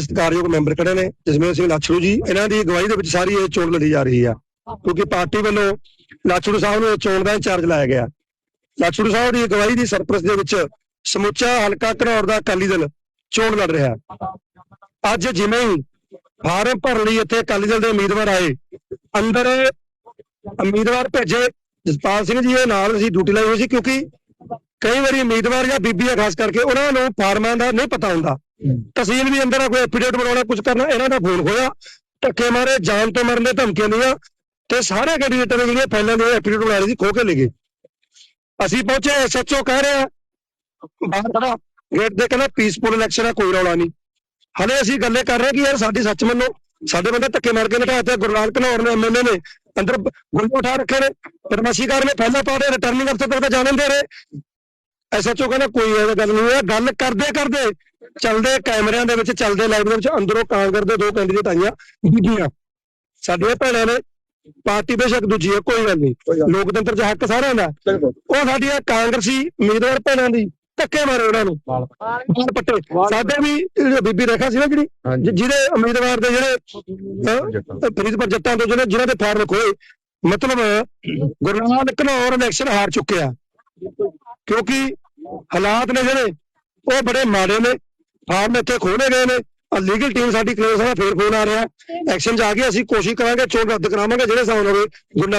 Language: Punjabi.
ਸਤਿਕਾਰਯੋਗ ਮੈਂਬਰ ਖੜੇ ਨੇ ਜਸਮੇਰ ਸਿੰਘ ਲਾਛੜੂ ਜੀ। ਇਹਨਾਂ ਦੀ ਅਗਵਾਈ ਦੇ ਵਿੱਚ ਸਾਰੀ ਇਹ ਚੋਣ ਲੜੀ ਜਾ ਰਹੀ ਆ, ਕਿਉਂਕਿ ਪਾਰਟੀ ਵੱਲੋਂ ਲਾਛੜੂ ਸਾਹਿਬ ਨੂੰ ਚੋਣ ਦਾ ਇੰਚਾਰਜ ਲਾਇਆ ਗਿਆ। ਲਾਛੜੂ ਸਾਹਿਬ ਦੀ ਅਗਵਾਈ ਦੀ ਸਰਪ੍ਰਸਤ ਦੇ ਵਿੱਚ ਸਮੁੱਚਾ ਹਲਕਾ ਘਨੌਰ ਦਾ ਅਕਾਲੀ ਦਲ ਚੋਣ ਲੜ ਰਿਹਾ। ਅੱਜ ਜਿਵੇਂ ਹੀ ਫਾਰਮ ਭਰਨ ਲਈ ਇੱਥੇ ਅਕਾਲੀ ਦਲ ਦੇ ਉਮੀਦਵਾਰ ਆਏ, ਅੰਦਰ ਉਮੀਦਵਾਰ ਭੇਜੇ। ਜਸਪਾਲ ਸਿੰਘ ਜੀ ਦੇ ਨਾਲ ਅਸੀਂ ਡਿਊਟੀ ਲਾਈ ਹੋਈ ਸੀ, ਕਿਉਂਕਿ ਕਈ ਵਾਰੀ ਉਮੀਦਵਾਰ ਜਾਂ ਬੀਬੀਆਂ, ਖਾਸ ਕਰਕੇ ਉਹਨਾਂ ਨੂੰ ਫਾਰਮਾਂ ਦਾ ਨਹੀਂ ਪਤਾ ਹੁੰਦਾ। ਤਹਿਸੀਲ ਵੀ ਅੰਦਰ ਆ, ਕੋਈ ਐਫੀਡੇਵਿਟ ਬਣਾਉਣਾ ਕੁਝ ਕਰਨਾ, ਇਹਨਾਂ ਦਾ ਫੋਨ ਹੋਇਆ ਧੱਕੇ ਮਾਰੇ, ਜਾਨ ਤੋਂ ਮਰਨ ਦੇ ਧਮਕੀਆਂ ਦੀਆਂ ਤੇ ਸਾਰੇ ਕੈਂਡੀਡੇਟਾਂ ਨੇ ਜਿਹੜੀਆਂ ਫਾਈਲਾਂ ਦੇ ਐਫੀਡੇਵਿਟ ਬਣਾ ਲਈ ਸੀ ਖੋ ਕੇ ਲੈ ਗਏ। ਅਸੀਂ ਪਹੁੰਚੇ ਐਸਐਚਓ ਕਹਿ ਰਿਹਾ, ਬਾਹਰ ਖੜਾ ਗੇਟ ਦੇ ਕਹਿੰਦਾ ਪੀਸਫੁਲ ਇਲੈਕਸ਼ਨ ਆ, ਕੋਈ ਰੌਲਾ ਨਹੀਂ। ਹਲੇ ਅਸੀਂ ਗੱਲੇ ਕਰ ਰਹੇ ਕਿ ਯਾਰ ਸਾਡੀ ਸੱਚ ਮੰਨੋ। ਸਾਡੇ ਬੰਦੇ ਧੱਕੇ ਮਾਰ ਕੇ ਨਿਕਾਇਆ ਤੇ ਗੁਰਲਾਲ ਘਨੌਰ ਨੇ ਐਮਐਲਏ ਨੇ, ਅੰਦਰ ਗੁੰਡੇ ਉਠਾ ਰੱਖੇ ਨੇ ਪਰਮਸ਼ੀਕਾਰ ਨੇ, ਪਹਿਲਾਂ ਪਾੜੇ ਰਿਟਰਨਿੰਗ ਅਫਸਰ ਤੱਕ ਤਾਂ ਜਾਣਨ ਦੇ ਰਹੇ। ਐਸਐਚਓ ਕਹਿੰਦਾ ਕੋਈ ਇਹ ਗੱਲ ਨਹੀਂ ਹੈ ਗੱਲ ਕਰਦੇ ਕਰਦੇ ਚੱਲਦੇ ਕੈਮਰਿਆਂ ਦੇ ਵਿੱਚ ਚੱਲਦੇ ਲਾਈਵ ਦੇ ਵਿੱਚ ਅੰਦਰੋਂ ਕਾਂਗਰਸ ਦੇ ਦੋ ਕੈਂਡੀਡੇਟ ਆਈਆਂ ਬੀਬੀਆਂ ਸਾਡੀਆਂ ਭੈਣਾਂ ਨੇ ਪਾਰਟੀ ਬੇਸ਼ੱਕ ਦੂਜੀ ਹੈ ਕੋਈ ਗੱਲ ਨਹੀਂ। ਲੋਕਤੰਤਰ 'ਚ ਹੱਕ ਸਾਰਿਆਂ ਦਾ। ਉਹ ਸਾਡੀਆਂ ਕਾਂਗਰਸੀ ਉਮੀਦਵਾਰ ਭੈਣਾਂ ਦੀ। ਧੱਕੇ ਮਾਰੇ ਉਹਨਾਂ ਨੂੰ। ਬਾਲ ਪੱਟੇ। ਸਾਡੇ ਵੀ ਜਿਹੜੀ ਬੀਬੀ ਰੇਖਾ ਸੀ ਨਾ ਜਿਹੜੀ ਜਿਹਦੇ ਉਮੀਦਵਾਰ ਦੇ ਜਿਹੜੇ ਫਰੀਦਪੁਰ ਜੱਟਾਂ। ਤੋਂ ਜਿਹੜੇ ਜਿਨ੍ਹਾਂ ਦੇ ਫਾਰਮ ਖੋਏ ਮਤਲਬ ਗੁਰਨਾਮ ਘਨੌਰ ਇਲੈਕਸ਼ਨ ਹਾਰ ਚੁੱਕਿਆ। ਕਿਉਂਕਿ ਹਾਲਾਤ ਨੇ ਜਿਹੜੇ, ਉਹ ਬੜੇ ਮਾੜੇ ਨੇ। ਫਾਰਮ ਇੱਥੇ ਖੋਲੇ ਗਏ ਨੇ। ਲੀਗਲ ਟੀਮ ਸਾਡੀ ਕਲੇਸ ਹੈ ਫੇਰ ਫੋਨ ਆ ਰਿਹਾ। ਐਕਸ਼ਨ ਜਾ ਕੇ ਅਸੀਂ ਕੋਸ਼ਿਸ਼ ਕਰਾਂਗੇ, ਚੋਣ ਰੱਦ ਕਰਾਵਾਂਗੇ, ਜਿਹੜੇ ਸਾਨੂੰ ਹੋਵੇ